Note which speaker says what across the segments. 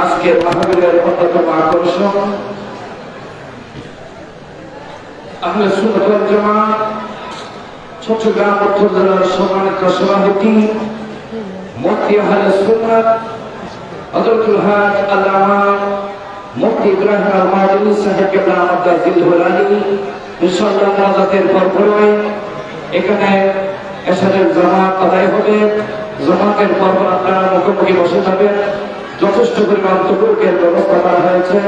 Speaker 1: আজকের মাহবিলের অন্যতম আকর্ষণ আহলে ওয়াল জামাত, চট্টগ্রাম উত্তর জেলার সম্মানিত সভাপতি, মুফতি আহলে সুন্নাত হযরতুল হাজ আল্লামা মুফতি ইব্রাহিম আল মাদুনী সাহেব কেবলা আমাদের দিলহুল আলী। ইনশাআল্লাহ নাজাতের পরপরই এখানে এসারের জামাত আদায় হবে। জামাতের পর আপনারা মুখোমুখি বসে যাবেন যথেষ্ট পরিমাণ তবুকের ব্যবস্থা করা হয়েছে।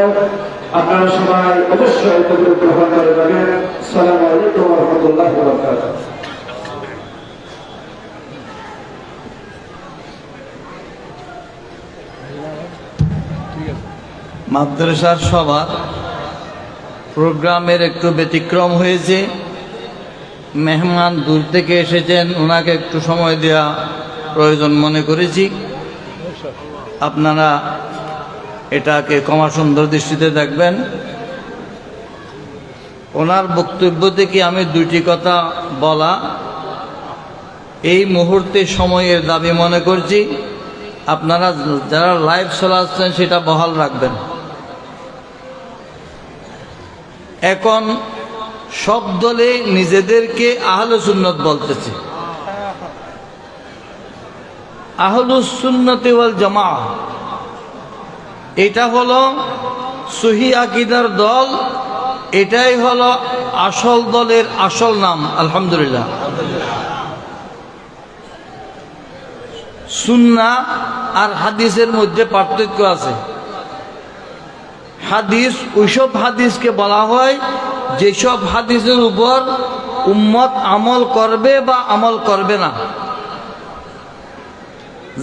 Speaker 1: আপনারা সবাই অবশ্যই তবুক গ্রহণ করে যাবেন। সালাম আলাইকুম রহমতুল্লাহ বরকাতুহ।
Speaker 2: মাদ্রাসার সভা প্রোগ্রামের একটু ব্যতিক্রম হয়েছে। মেহমান দূর থেকে এসেছেন ওনাকে একটু সময় দেওয়া প্রয়োজন মনে করেছি। আপনারা এটাকে কমা সুন্দর দৃষ্টিতে দেখবেন। ওনার বক্তব্য থেকে আমি দুইটি কথা বলা। এই মুহূর্তে সময়ের দাবি মনে করছি, আপনারা যারা লাইভ চলাচ্ছেন সেটা বহাল রাখবেন। এখন সব দলে নিজেদেরকে আহলে সুন্নত বলতেছে। আহলুস সুন্নতি ওয়াল জামা এটা হলো সহি আকিদার দল, এটাই হলো আসল দলের আসল নাম, আলহামদুলিল্লাহ। সুন্না আর হাদিসের মধ্যে পার্থক্য আছে। হাদিস, ওইসব হাদিসকে বলা হয় যেসব হাদিসের উপর উম্মত আমল করবে বা আমল করবে না।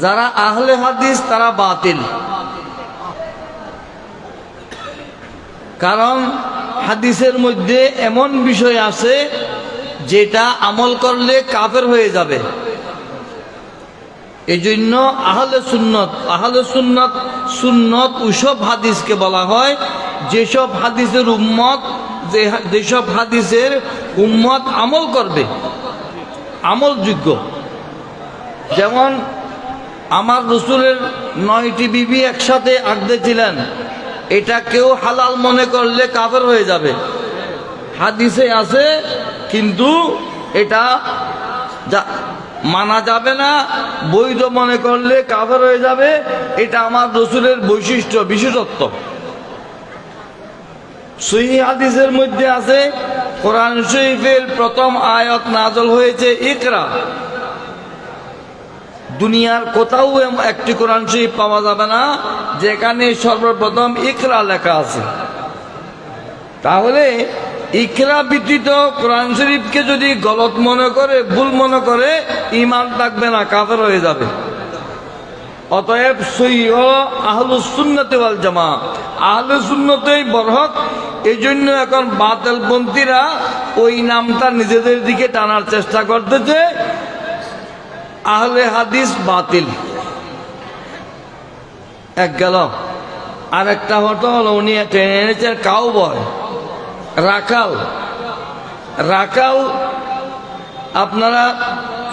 Speaker 2: যারা আহলে হাদিস, তারা বাতিল। কারণ হাদিসের মধ্যে এমন বিষয় আছে, যেটা আমল করলে কাফের হয়ে যাবে। এই জন্য আহলে সুন্নত আহলে সুন্নত সুন্নত ওইসব হাদিসকে বলা হয়, যেসব হাদিসের উম্মত যেসব হাদিসের উম্মত আমল করবে, আমলযোগ্য। যেমন আমার রসুলের নয়টি বিবি একসাথে আগদে ছিলেন। এটা কেউ হালাল মনে করলে কাফের হয়ে যাবে। হাদিসে আছে, কিন্তু এটা মানা যাবে না, বৈধ মনে করলে কাভার হয়ে যাবে। এটা আমার রসুলের বৈশিষ্ট্য, বিশেষত্ব। সহি হাদিসের মধ্যে আছে, কোরআন শরীফের প্রথম আয়াত নাজল হয়েছে, ইকরা। দুনিয়ার কোথাও একটি কোরআন শরীফ পাওয়া যাবে না, যেখানে সর্বপ্রথম ইকরা লেখা আছে। তাহলে ইকরা ব্যতীত কোরআন শরীফকে যদি গলত মনে করে, ভুল মনে করে ইমান থাকবে না, কাফের হয়ে যাবে। অতএব সই হল আহলুস সুন্নতে ওয়াল জামা। আহলু সুন্নতেই বরহক এই জন্য এখন বাতিলপন্থীরা ওই নামটা নিজেদের দিকে টানার চেষ্টা করতেছে। আহলে হাদিস বাতিল। এক গেল। আরেকটা হতো হলো, উনি টেনে এনেছেন কাউ বয় রাখাল রাখাল আপনারা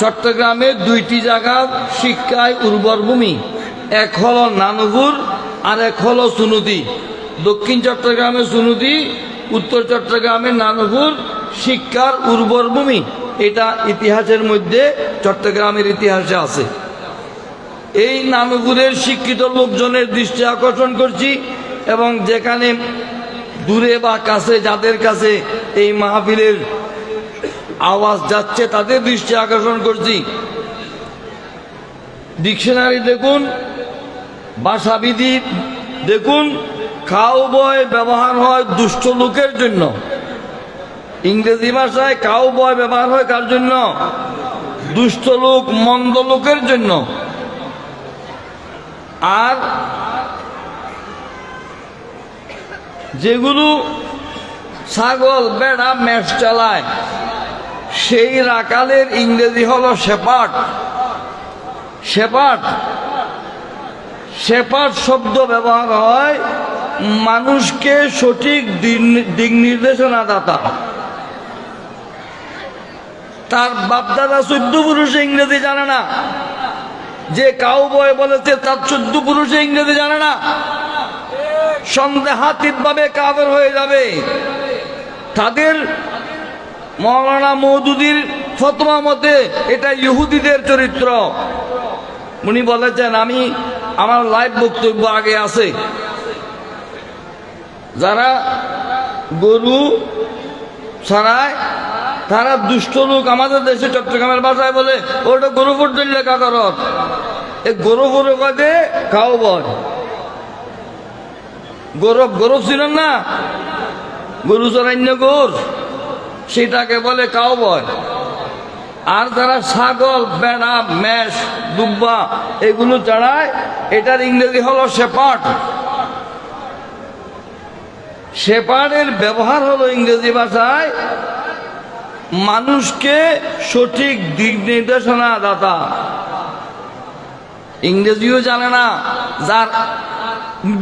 Speaker 2: চট্টগ্রামের দুইটি জায়গা শিক্ষায় উর্বর ভূমি। এক হলো নানুপুর, আর এক হলো সুনুদি। দক্ষিণ চট্টগ্রামে সুনুদি, উত্তর চট্টগ্রামে নানুপুর, শিক্ষার উর্বর ভূমি। এটা ইতিহাসের মধ্যে চট্টগ্রামের ইতিহাসে আছে। এই নানুপুরের শিক্ষিত লোকজনের দৃষ্টি আকর্ষণ করছি এবং যেখানে দূরে বা কাছে যাদের কাছে এই মাহফিলের আওয়াজ যাচ্ছে তাদের দৃষ্টি আকর্ষণ করছি। ডিকশনারি দেখুন ভাষাবিধি দেখুন খাও বয় ব্যবহার হয় দুষ্ট লোকের জন্য। ইংরেজি ভাষায় কাউ বয় ব্যবহার হয় কার জন্য? দুষ্ট লোক, মন্দ লোকের জন্য। আর যেগুলো ছাগল, বেড়া, মেষ চালায়, সেই রাকালের ইংরেজি হলো শেপাট শেপাট শেপাট শব্দ ব্যবহার হয় মানুষকে সঠিক দিক নির্দেশনা দাতা তার বাপদাদা চোদ্দ পুরুষ ইংরেজি জানে না। যে কাউ বয় বলেছে, তার চোদ্দ পুরুষে ইংরেজি জানে না। সন্দেহাতীত ভাবে কাবের হয়ে যাবে। তাদের মৌলানা মৌদুদির ফতোয়া মতে এটা ইহুদিদের চরিত্র। উনি বলেছেন, আমি আমার লাইভ বক্তব্য আগে আছে। যারা গরু ছাড়ায় তারা দুষ্ট লোক আমাদের দেশে চট্টগ্রামের ভাষায় বলে, ওটা গরু ফুটল লেখা করত এ গরু গরু কাজে খাও বয় গৌরব গৌরব ছিলেন না? গরু চরান্য গোর? সেটাকে বলে কাউ বয় আর যারা ছাগল, বেড়া, মেষ, দুব্বা, এগুলো চড়ায়, এটার ইংরেজি হলো শেপাট শেপার্ডের ব্যবহার হলো ইংরেজি ভাষায় মানুষকে সঠিক দিক নির্দেশনা দাতা। ইংরেজিও জানে না, যার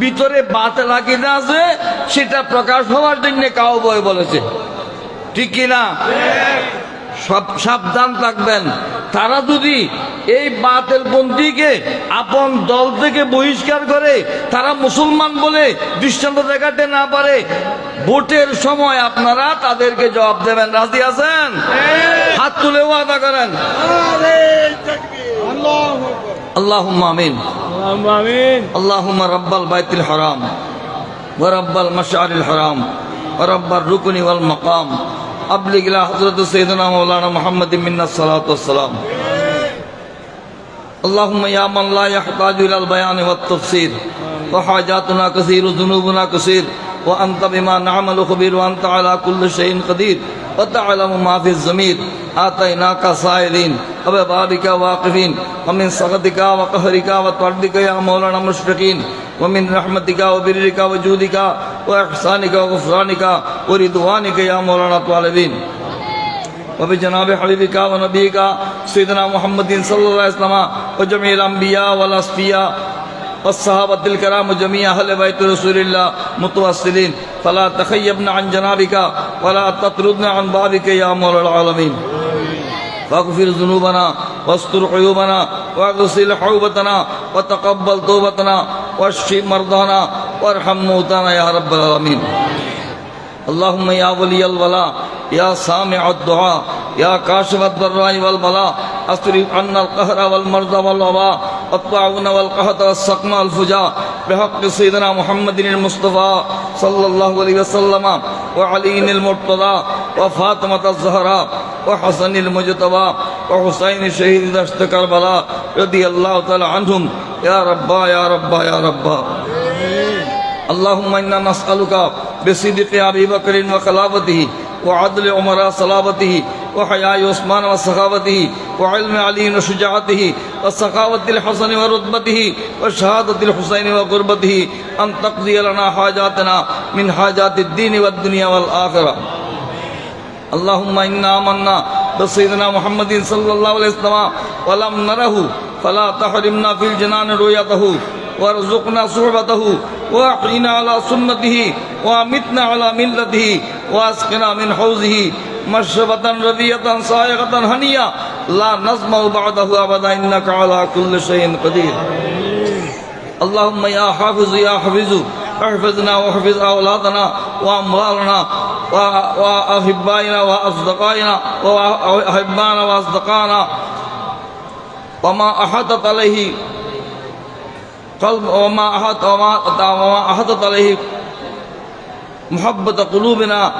Speaker 2: ভিতরে বাতেল আকিদা আছে, সেটা প্রকাশ হওয়ার জন্য কাউ বয় বলেছে। ঠিক কিনা সব সাবধান থাকবেন। তারা যদি এই বাতেল পন্থীকে আপন দল থেকে বহিষ্কার করে তারা মুসলমান বলে দৃষ্টান্ত দেখাতে না পারে ভোটের সময় আপনারা তাদেরকে জবাব দেবেন রাজি আছেন হাত তুলে ওয়াদা করেন আল্লাহ আমিন
Speaker 3: আমিন
Speaker 2: اللهم رب البيت الحرام ورب المشعر الحرام ورب الركن والمقام أبلغ إلى حضرة سيدنا مولانا محمد منا الصلاة والسلام اللهم يا من لا يحتاج إلى البيان والتفسير وحاجاتنا كثير وذنوبنا كثير وأنت بما نعمل خبير وأنت على كل شيء قدير وتعلم ما في الزمير آتيناك سائلين وببابك واقفين ومن سخطك وقهرك وطردك يا مولانا مشفقين ومن رحمتك وبرك وجودك وإحسانك وغفرانك ورضوانك يا مولانا طالبين وبجناب حبيبك ونبيك سيدنا محمد صلى الله عليه وسلم وجميع الأنبياء والأصفياء والصحابة الكرام وجميع أهل بيت رسول الله متوسلين فلا تخيبنا عن جنابك ولا تطردنا عن بابك يا مولى العالمين فاغفر ذنوبنا واستر عيوبنا واغسل حوبتنا وتقبل توبتنا واشف مرضانا وارحم موتانا يا رب العالمين. اللهم يا ولي الولاء يا سامع الدعاء يا كاشف الضراء والبلاء أصرف عنا القهر والمرض والوباء الطاعون والقهط والسقم والفجاء بحق سيدنا محمد المصطفى صلى الله عليه وسلم وعلي المرتضى وفاطمة الزهراء وحسن المجتبى وحسين شهيد دشت كربلاء رضي الله تعالى عنهم. یا ربا یا ربا یا ربا۔ اللہم انا نسألکا بصدق عبی بکر و خلافتی و عدل عمر صلافتی و حیائی عثمان و سخاوتی و علم علی و شجاعتی و وسخاوت الحسن و رتبتی و شہادت الحسین و قربتی ان تقضی لنا حاجاتنا من حاجات الدین والدنیا والآخرہ۔ اللہم انا آمنا بصیدنا محمد صلی اللہ علیہ وسلم ولم نرہو فلا تحرمنا في الجنان رؤيته وارزقنا صحبته وأحينا على سنته وأمتنا على ملته وأسقنا من حوزه مشربة رضية صائغة هنية لا نظمأ بعده أبدا إنك على كل شيء قدير. اللهم يا حافظ يا حافظ احفظنا واحفظ أولادنا وأموالنا وأحبائنا وأصدقائنا وأحبائنا وأصدقائنا وما أحاطت عليه قلب وما أحاط وما وما أحاطت عليه محبة قلوبنا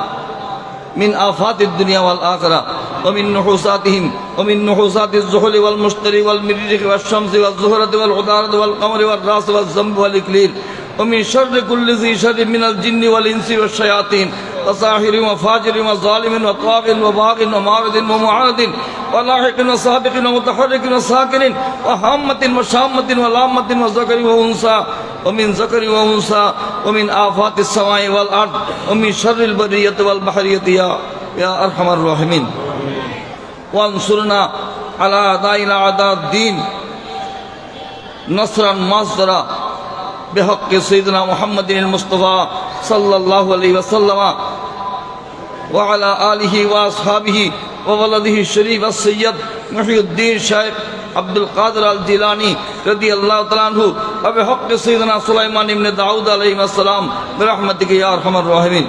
Speaker 2: من آفات الدنيا والآخرة ومن نحوساتهم ومن نحوسات الزحل والمشتري والمريخ والشمس والزهرة والعطارد والقمر والراس والذنب والإكليل ومن شر كل ذي شر من الجن والإنس والشياطين وساحر وفاجر وظالم وطاغ وباغ ومارد ومعاند ولاحق وسابق ومتحرك وساكن وهامة وشامة ولامة وذكر وأنثى ومن ذكر وأنثى ومن آفات السماء والأرض ومن شر البرية والبحرية يا يا أرحم الراحمين وانصرنا على أعدائنا أعداء الدين نصرا مصدرا بحق سيدنا محمد المصطفى صلى الله عليه وسلم وعلى آله وأصحابه وولده الشريف السيد محي الدين شيخ عبد القادر الجيلاني رضي الله تعالى عنه وبحق سيدنا سليمان بن داود عليه السلام برحمتك يا أرحم الراحمين.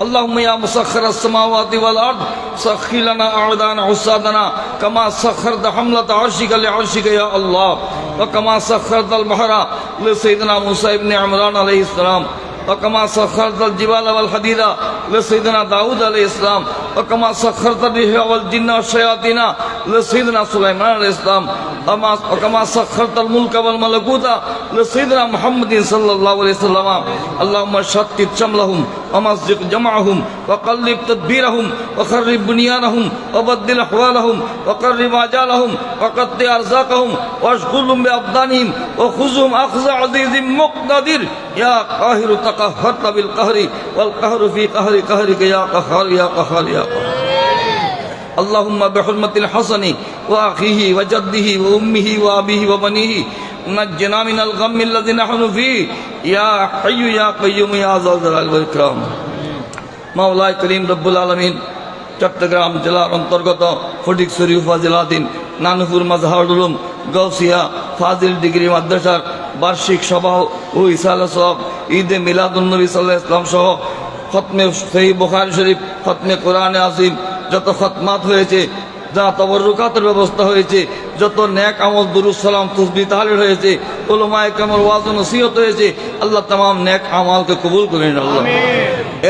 Speaker 2: اللهم يا مسخر السماوات والأرض سخر لنا اعدانا حسادنا كما سخرت حملة عرشك لعرشك يا الله وكما سخرت البحر لسيدنا موسى بن عمران عليه السلام. وكما سخرت الجبال والحديد لسيدنا داود عليه السلام. وكما سخرت الريح والجن والشياطين لسيدنا سليمان عليه السلام. وكما سخرت الملك والملكوت لسيدنا محمد صلى الله عليه وسلم. اللهم شتت شملهم ومزق جمعهم وقلب تدبيرهم وخرب بنيانهم وبدل أحوالهم وقرب أجالهم وقطع أرزاقهم واشغلهم بأبدانهم وخذهم أخذ عزيز مقتدر. يا قاهر تقهرت بالقهر والقهر في قهر قهرك يا قهار يا قهار يا قهار. اللهم بحرمة الحسن وأخيه وجده وأمه وأبيه وبنيه نجنا من الغم الذي نحن فيه يا حي يا قيوم يا ذا الجلال والإكرام মাওলাই করিম রব্বুল আলমিন চট্টগ্রাম জেলার অন্তর্গত ফটিকছড়ি উপজেলাধীন নানুপুর মাজহারুল উলুম গৌসিয়া ফাজিল ডিগ্রি মাদ্রাসার বার্ষিক সভা ও ইসাল সব ঈদে মিলাদুলনবী সাল্লাহ ইসলাম সহ খতমে সেই বোখারি শরীফ খতমে কোরআনে আসিম যত খতমাত হয়েছে যা তবরুকাতের ব্যবস্থা হয়েছে যত ন্যাক আমল দুরুসালাম তসবি তাহলে হয়েছে ওলমায় কামল ওয়াজ ও নসিহত হয়েছে আল্লাহ তামাম ন্যাক আমালকে কবুল করে নিন আল্লাহ।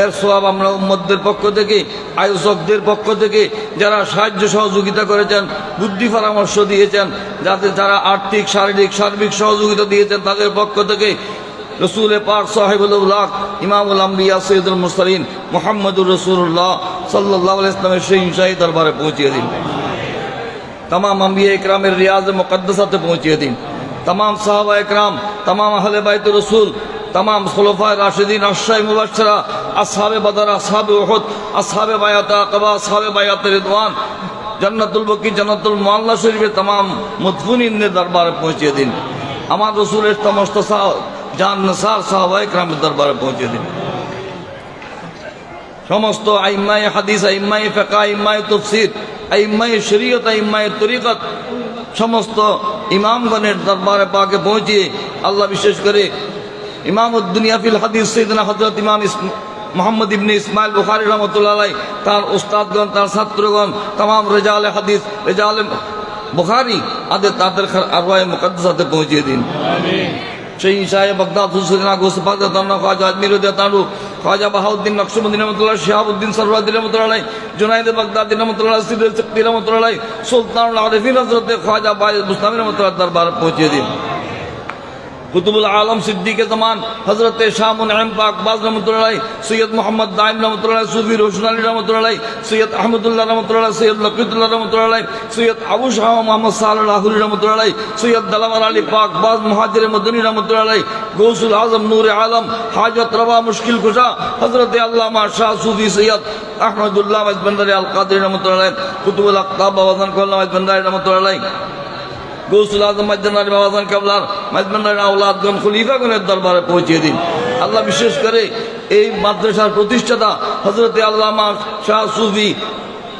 Speaker 2: এর সব আমরা উম্মতদের পক্ষ থেকে আয়োজকদের পক্ষ থেকে যারা সাহায্য সহযোগিতা করেছেন বুদ্ধি পরামর্শ দিয়েছেন যাতে যারা আর্থিক শারীরিক সার্বিক সহযোগিতা দিয়েছেন তাদের পক্ষ থেকে রসুল পাক সাহেবুল উল্লাহ ইমামুল আম্বিয়া সৈয়দুল মুসলিন মোহাম্মদুর রসুল্লাহ সাল্লাহ ইসলামের সেই শাহী দরবারে পৌঁছিয়ে দিন। তাম আম্বিয়া ইকরামের রিয়াজ মোকদ্দসাতে পৌঁছিয়ে দিন তাম সাহাবা ইকরাম তাম আহলে বাইত রসুল তাম খোলফায় রাশেদিন আশাই মুবাসরা আসহাবে বাদার আসহাবে ওহদ আসহাবে বায়াতা আকবা আসহাবে বায়াত রিদওয়ান জান্নাতুল বকি জান্নাতুল মোয়াল্লা শরীফে তাম মুদফুনিনদের দরবারে পৌঁছিয়ে দিন আমার রসুলের সমস্ত সাহ জান সাহাবা ইকরামের দরবারে পৌঁছে দিন সমস্ত আইম্মাই হাদিস আইম্মাই ফেকা আইম্মাই তফসির আইম্মাই শরীয়ত আইম্মাই তরিকত সমস্ত ইমামগণের দরবারে পাকে পৌঁছিয়ে আল্লাহ বিশেষ করে ইমাম উদ্দুনিয়া ফিল হাদিস সৈদনা হজরত ইমাম মোহাম্মদ ইবনে ইসমাইল বুখারি রহমতুল্লাহ তার উস্তাদগণ, তার ছাত্রগণ তাম রেজাল হাদিস, রেজাল বুখারি আদের তাদের আরওয়ায় মুকদ্দাসাতে পৌঁছিয়ে দিন। সেই সাহেব বগদাদ হুসুনা গোসফা দাতানা খাজা আজমির দাতানু খাজা বাহাউদ্দিন নকশবন্দি রহমতুল্লাহ শিহাবুদ্দিন সরওয়াদি রহমতুল্লাহ জুনাইদ বাগদাদি রহমতুল্লাহ সিদ্দিক রহমতুল্লাহ সুলতান আরিফিন হজরত খাজা বাই মুস্তামি রহমতুল্লাহ দরবার পৌঁছে দিন কুতুবুল আলম সিদ্দিকে জমান হজরত শাহ মুনআম পাক বাজ রহমতুল্লাহ সৈয়দ মোহাম্মদ দাইম রহমতুল্লাহ সুফি রোশন আলী রহমতুল্লাহ সৈয়দ আহমদুল্লাহ রহমতুল্লাহ সৈয়দ লকিতুল্লাহ রহমতুল্লাহ সৈয়দ আবু শাহ মোহাম্মদ সাল রাহুল রহমতুল্লাহ সৈয়দ দালামার আলী পাক বাজ মহাজির মদনী রহমতুল্লাহ গৌসুল আজম নূর আলম হাজত রবা মুশকিল কুশা হজরত আল্লামা শাহ সুফি সৈয়দ আহমদুল্লাহ মজবন্দারি আল কাদের রহমতুল্লাহ কুতুবুল আক্তাব বাবাদান কল্লা মজবন্দারি রহমতুল্লাহ গৌসুল আজম মজ্জানার বাবাজান কাবলার মজমান্নার আউলাদগণ খলিফাগণের দরবারে পৌঁছে দিন। আল্লাহ বিশেষ করে এই মাদ্রাসার প্রতিষ্ঠাতা হজরতে আল্লামা শাহ সুফি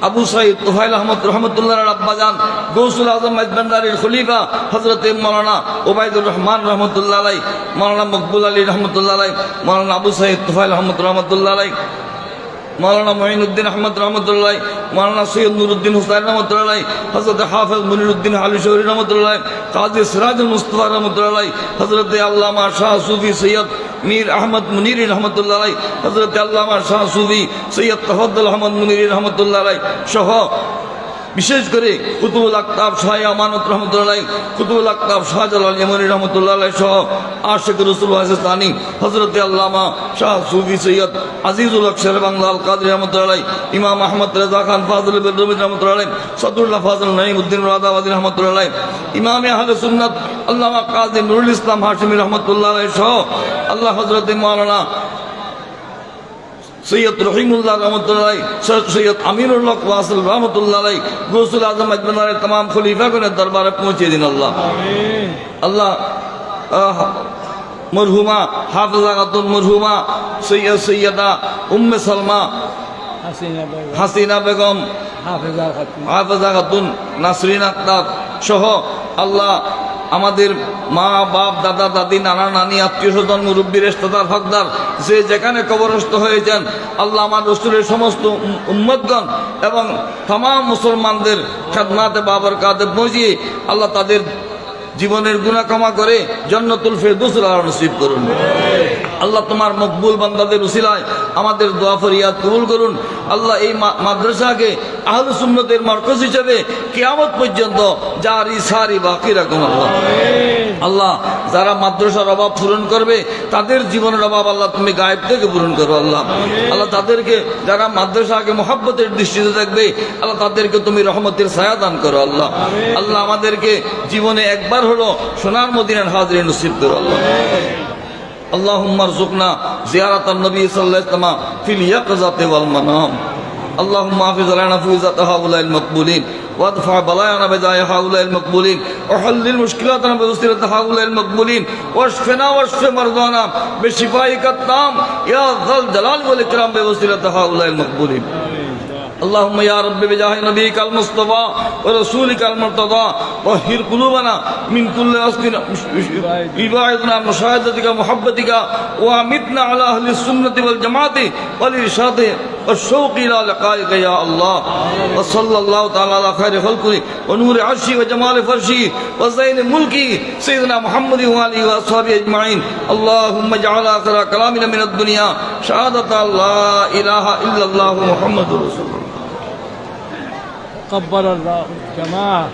Speaker 2: আবু সাইদ তোফাইল আহমদ রহমতুল্লাহ আব্বাজান, গৌসুল আজম মজমান্দারির খলিফা হজরতে মৌলানা ওবায়দুর রহমান রহমতুল্লাহ আলাই মৌলানা মকবুল আলী রহমতুল্লাহ আলাই মৌলানা আবু সাইদ তোফাইল আহমদ রহমতুল্লাহ আলাই মৌলানা মহিনুদ্দিন আহমদ রহমতুল্লাহ মৌলানা সৈয়দ নুরুদ্দিন হুসাইন রহমতুল্লাহ হজরত হাফেজ মনিরুদ্দিন আলী শহরি রহমতুল্লাহ, কাজী সিরাজুল মুস্তফা রহমতুল্লাহ হজরত আল্লামা শাহ সুফি সৈয়দ মীর আহমদ মুনির রহমতুল্লাহ হজরত আল্লামা শাহ সুফি সৈয়দ তফদ্দুল আহমদ মুনির রহমতুল্লাহ সহ বিশেষ করে কুতুবুল আক্তাব শাহ আমানত রহমতুল্লাহ কুতুবুল আক্তাব শাহজালাল ইমনি রহমতুল্লাহ সহ আশেখ রসুল হাসানি হজরত আল্লামা শাহ সুফি সৈয়দ আজিজুল আকসর বাংলা আল কাদের রহমতুল্লাহ ইমাম আহমদ রেজা খান ফাজল রবিদ রহমতুল্লাহ সদুল্লাহ ফাজল নঈম উদ্দিন রাদাবাদী রহমতুল্লাহ ইমাম আহলে সুন্নাত আল্লামা কাজী নুরুল ইসলাম হাশমি রহমতুল্লাহ সহ আল্লাহ হজরত মাওলানা সৈয়দ রহিমুল্লাহ রহমতুল্লাহ সৈয়দ আমিরুল্লাহ ওয়াসিল রহমতুল্লাহ গৌসুল আজম আজমানের তমাম খলিফাগণের দরবারে পৌঁছে দিন আল্লাহ। আল্লাহ মরহুমা হাফিজা খাতুন মরহুমা সৈয়দ সৈয়দা উম্মে সালমা
Speaker 3: হাসিনা বেগম। হাফেজা খাতুন।
Speaker 2: নাসরিন আক্তার সহ আল্লাহ আমাদের মা, বাপ, দাদা, দাদি, নানা, নানি, আত্মীয় স্বজন, মুরব্বী রেস্তাদার হকদার, যে যেখানে কবরস্থ হয়েছেন, আল্লাহ আমার রসুলের সমস্ত উম্মদগণ এবং তাম মুসলমানদের খাদমাতে বাবার কাঁধে বুঝিয়ে আল্লাহ তাদের জীবনের গুণা ক্ষমা করে জন্নতুল ফেরদুস নসিব করুন। আল্লাহ তোমার মকবুল বান্দাদের উসিলায় আমাদের দোয়া ফরিয়াদ কবুল করুন। আল্লাহ এই মাদ্রাসাকে আহলু সুন্নতের মার্কজ হিসেবে কিয়ামত পর্যন্ত জারি, সারি, বাকি রাখুন আল্লাহ। আল্লাহ, যারা মাদ্রাসার অভাব পূরণ করবে, তাদের জীবনের অভাব আল্লাহ তুমি গায়েব থেকে পূরণ করো আল্লাহ। আল্লাহ তাদেরকে, যারা মাদ্রাসাকে মহাব্বতের দৃষ্টিতে দেখবে, আল্লাহ তাদেরকে তুমি রহমতের ছায়া দান করো আল্লাহ। আল্লাহ আমাদেরকে জীবনে একবার হলো সোনার মদিনার হাজরে নসিব করো আল্লাহ اللهم ارزقنا زيارة النبي صلى الله عليه وسلم في اليقظة والمنام اللهم حافظ لنا فوزة هؤلاء المقبولين وادفع بلايانا بداية هؤلاء المقبولين وحلل مشكلاتنا بوسيلة هؤلاء المقبولين واشفنا واشف مرضانا بشفائك التام يا ذا الجلال والإكرام بوسيلة هؤلاء المقبولين اللهم يا رب بجاه نبيك المصطفى ورسولك المرتضى طهر قلوبنا من كل يباعدنا عن مشاهدتك محبتك وامتنا على أهل السنة والجماعة والإرشاد والشوق إلى لقائك يا الله. وصلى الله تعالى على خير خلقه ونور عرشه وجمال فرشه وزين ملكه سيدنا محمد وآله وأصحابه أجمعين. اللهم اجعل آخر كلامنا من الدنيا شهادة لا إله إلا الله محمد رسول الله.
Speaker 3: قبل الله الجماعة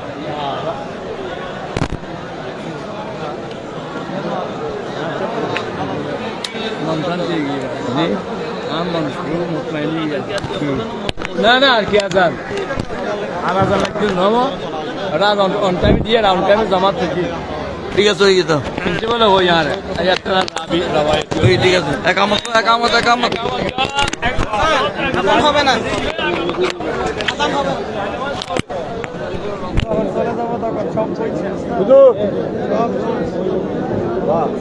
Speaker 3: না না আর কি আজান আর আজান একদিন হবো রাত অন টাইমে দিয়ে রাউন্ড টাইমে জমা থাকি
Speaker 2: ঠিক আছে হয়ে যেত
Speaker 3: প্রিন্সিপাল হই আর একটা রাবি রাবাই
Speaker 2: ওই ঠিক আছে একামত একামত একামত
Speaker 3: হবে না।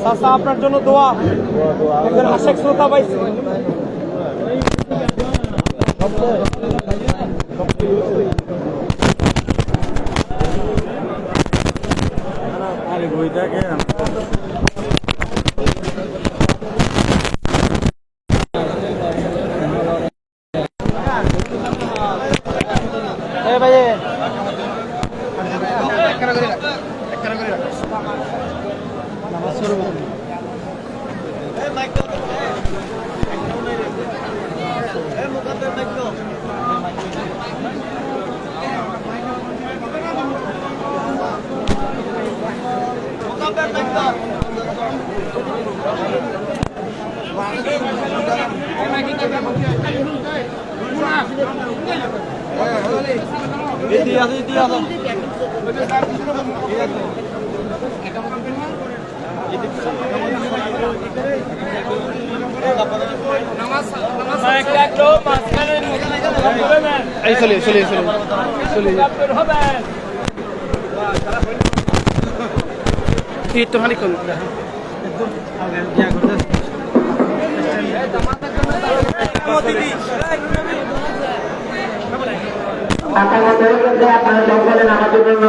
Speaker 3: চাচা আপনার জন্য দোয়া। একজন আশেক শ্রোতা পাইছে। Eh, vaya. চলে চলে চলে চলে একটুখানি কম
Speaker 4: আপনারা সকলে নামাজের জন্য